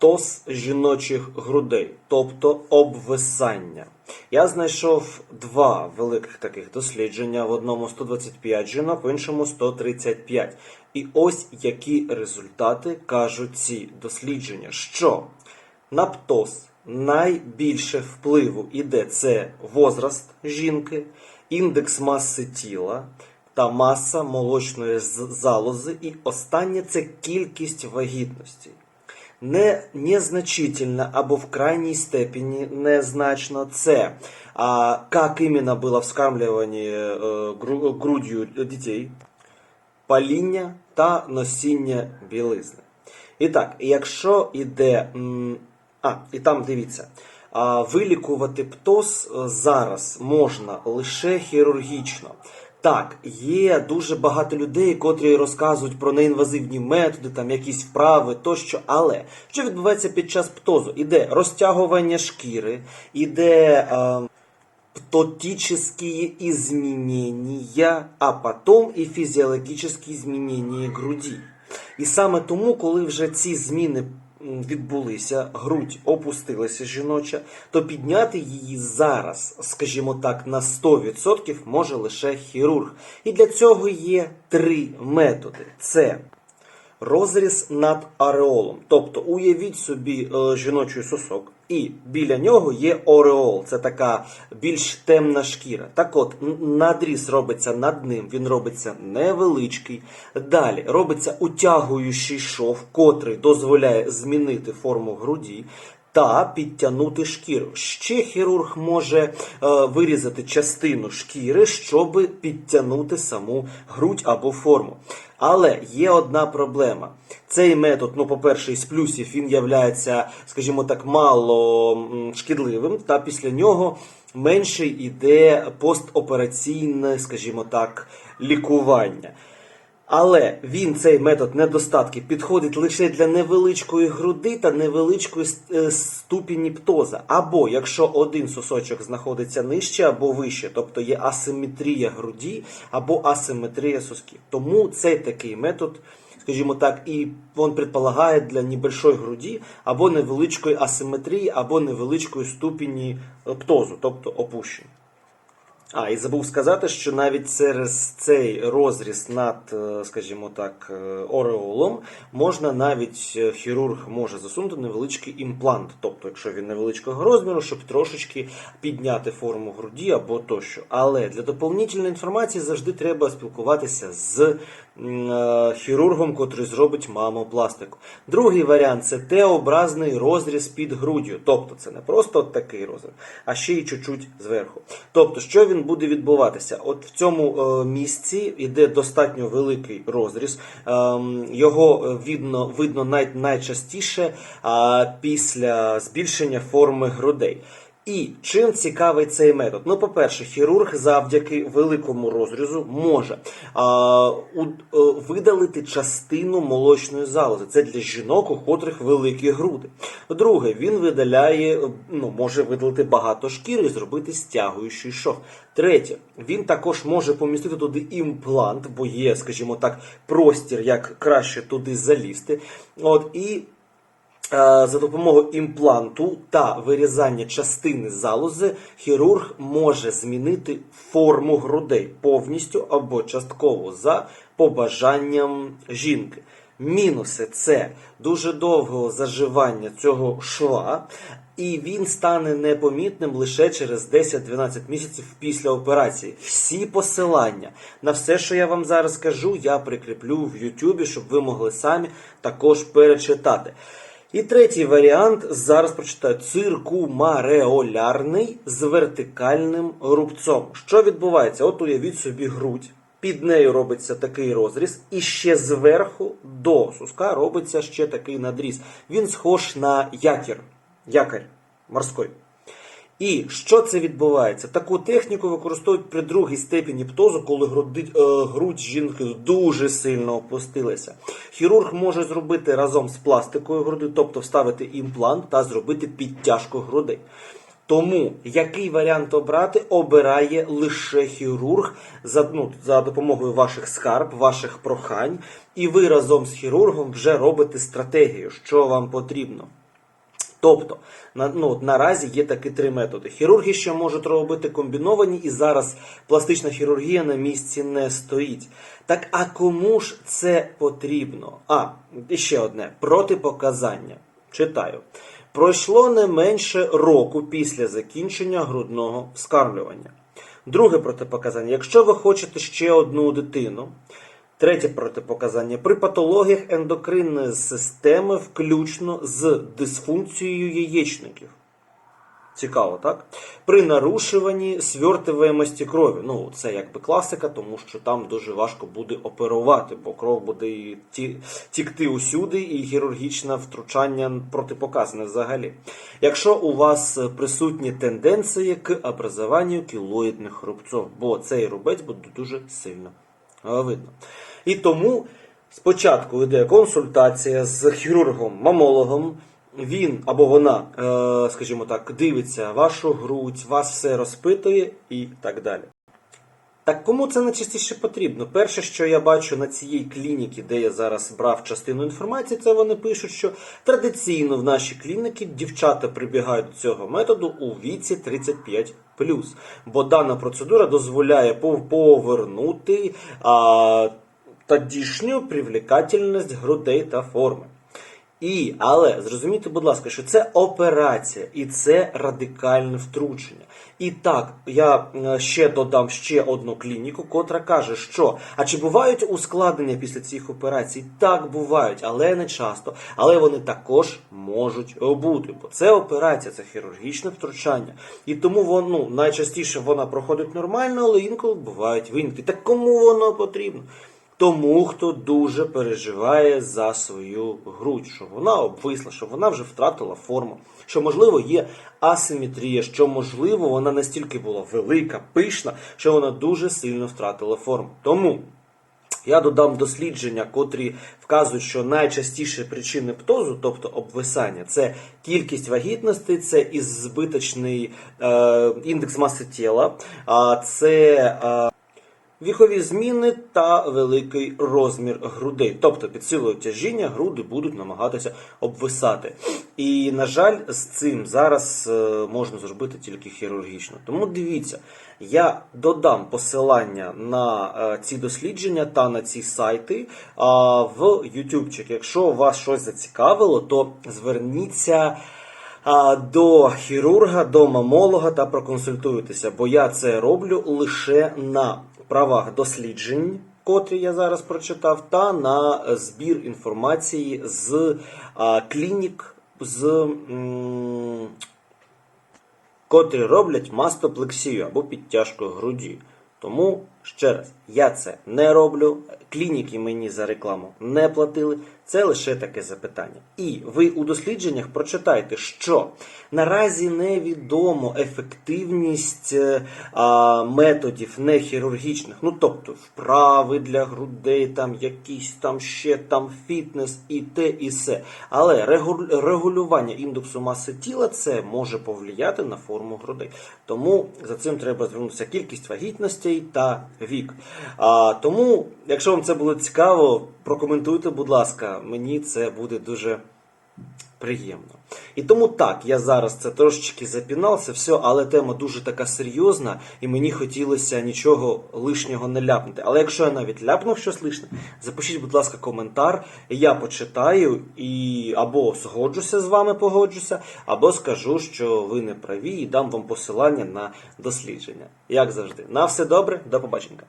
птоз жіночих грудей, тобто обвисання. Я знайшов два великих таких дослідження: в одному 125 жінок, в іншому 135. І ось які результати кажуть ці дослідження, що на птоз найбільше впливу іде це возраст жінки, індекс маси тіла та маса молочної залози, і останнє це кількість вагітності. Не незначительно або в крайній степені незначно це, а как именно было вскармлювання е, гру- грудью дітей, паління та носіння білизни. І так, якщо іде. А, і там дивіться. Вилікувати птоз е, зараз можна лише хірургічно. Так, є дуже багато людей, котрі розказують про неінвазивні методи, там якісь вправи тощо. Але що відбувається під час птозу? Іде розтягування шкіри, іде. А, птотические изменения, а потом і фізіологічні змінення груді. І саме тому, коли вже ці зміни відбулися, грудь опустилася жіноча, то підняти її зараз, скажімо так, на 100% може лише хірург. І для цього є три методи: це розріз над ареолом. Тобто уявіть собі е, жіночий сосок, і біля нього є ореол. Це така більш темна шкіра. Так от, надріз робиться над ним, він робиться невеличкий. Далі робиться утягуючий шов, котрий дозволяє змінити форму груді. Та підтягнути шкіру. Ще хірург може е, вирізати частину шкіри, щоб підтягнути саму грудь або форму. Але є одна проблема. Цей метод, ну, по-перше, із плюсів він являється, скажімо так, мало шкідливим, та після нього менше йде постопераційне, скажімо так, лікування. Але він цей метод недостатки підходить лише для невеличкої груди та невеличкої е, ступені птоза. Або якщо один сосочок знаходиться нижче або вище, тобто є асиметрія груді або асиметрія сосків. Тому цей такий метод, скажімо так, і він предполагає для небольшої груді або невеличкої асиметрії, або невеличкої ступені е, птозу, тобто опущення. А, і забув сказати, що навіть через цей розріз над, е, скажімо так, е, ореолом можна навіть е, хірург може засунути невеличкий імплант, тобто, якщо він невеличкого розміру, щоб трошечки підняти форму груді або тощо. Але для доповнительної інформації завжди треба спілкуватися з хірургом, котрий зробить мамопластику. Другий варіант це Т-образний розріз під груддю. Тобто це не просто такий розріз, а ще й чуть-чуть зверху. Тобто, що він буде відбуватися? От в цьому е, місці йде достатньо великий розріз. Ем, його е, видно, видно най, найчастіше після збільшення форми грудей. І чим цікавий цей метод? Ну, по-перше, хірург завдяки великому розрізу може а, у, е, видалити частину молочної залози. Це для жінок, у котрих великі груди. Друге, він видаляє, ну, може видалити багато шкіри і зробити стягуючий шов. Третє, він також може помістити туди імплант, бо є, скажімо так, простір, як краще туди залізти. От і. Е, За допомогою імпланту та вирізання частини залози хірург може змінити форму грудей повністю або частково за побажанням жінки. Мінуси це дуже довго заживання цього шва, і він стане непомітним лише через 10-12 місяців після операції. Всі посилання на все, що я вам зараз кажу, я прикріплю в Ютубі, щоб ви могли самі також перечитати. І третій варіант зараз прочитаю циркумареолярний з вертикальним рубцом. Що відбувається? От уявіть собі грудь. Під нею робиться такий розріз, і ще зверху до суска робиться ще такий надріз. Він схож на якір, якорь морський. І що це відбувається? Таку техніку використовують при другій степені птозу, коли груди, е, грудь жінки дуже сильно опустилася. Хірург може зробити разом з пластикою груди, тобто вставити імплант та зробити підтяжку грудей. Тому який варіант обрати, обирає лише хірург за, ну, за допомогою ваших скарб, ваших прохань, і ви разом з хірургом вже робите стратегію, що вам потрібно. Тобто, на, ну, наразі є такі три методи. Хірурги ще можуть робити комбіновані, і зараз пластична хірургія на місці не стоїть. Так а кому ж це потрібно? А, і ще одне протипоказання. Читаю. Пройшло не менше року після закінчення грудного вскармлювання. Друге протипоказання. Якщо ви хочете ще одну дитину, Третє протипоказання при патологіях ендокринної системи, включно з дисфункцією яєчників. Цікаво, так? При нарушуванні свертиваємості крові. Ну, це якби класика, тому що там дуже важко буде оперувати, бо кров буде тікти усюди, і хірургічне втручання протипоказане взагалі. Якщо у вас присутні тенденції к образуванню кілоїдних рубців, бо цей рубець буде дуже сильно видно. І тому спочатку йде консультація з хірургом-мамологом. Він або вона, е, скажімо так, дивиться вашу грудь, вас все розпитує і так далі. Так кому це найчастіше потрібно? Перше, що я бачу на цій клініці, де я зараз брав частину інформації, це вони пишуть, що традиційно в нашій клініці дівчата прибігають до цього методу у віці 35 бо дана процедура дозволяє повернути тодішню привлекательність грудей та форми. І, але зрозумійте, будь ласка, що це операція і це радикальне втручення. І так, я е, ще додам ще одну клініку, котра каже, що а чи бувають ускладнення після цих операцій? Так, бувають, але не часто. Але вони також можуть бути, бо це операція, це хірургічне втручання. І тому воно ну, найчастіше вона проходить нормально, але інколи бувають винятки. Так кому воно потрібно? Тому, хто дуже переживає за свою грудь, що вона обвисла, що вона вже втратила форму, що можливо є асиметрія, що можливо вона настільки була велика, пишна, що вона дуже сильно втратила форму. Тому я додам дослідження, котрі вказують, що найчастіші причини птозу, тобто обвисання, це кількість вагітностей, це із збиточний е, індекс маси тіла, а це. Е, Віхові зміни та великий розмір грудей. Тобто під силою тяжіння груди будуть намагатися обвисати. І, на жаль, з цим зараз е, можна зробити тільки хірургічно. Тому дивіться, я додам посилання на е, ці дослідження та на ці сайти в ютубчик. Якщо вас щось зацікавило, то зверніться до хірурга, до мамолога та проконсультуйтеся, бо я це роблю лише на правах досліджень, котрі я зараз прочитав, та на збір інформації з клінік, з котрі роблять мастоплексію або підтяжку груді. Тому ще раз, я це не роблю. Клініки мені за рекламу не платили. Це лише таке запитання. І ви у дослідженнях прочитайте, що наразі невідомо ефективність е, а, методів нехірургічних, ну тобто вправи для грудей, там якісь там ще там фітнес і те, і все. Але регулювання індексу маси тіла це може повлияти на форму грудей. Тому за цим треба звернутися кількість вагітностей та вік. А, тому, якщо вам це було цікаво, прокоментуйте, будь ласка, мені це буде дуже приємно. І тому так, я зараз це трошечки запінався, все, але тема дуже така серйозна, і мені хотілося нічого лишнього не ляпнути. Але якщо я навіть ляпнув щось лишне, запишіть, будь ласка, коментар, я почитаю і або згоджуся з вами, погоджуся, або скажу, що ви не праві, і дам вам посилання на дослідження. Як завжди, на все добре, до побачення.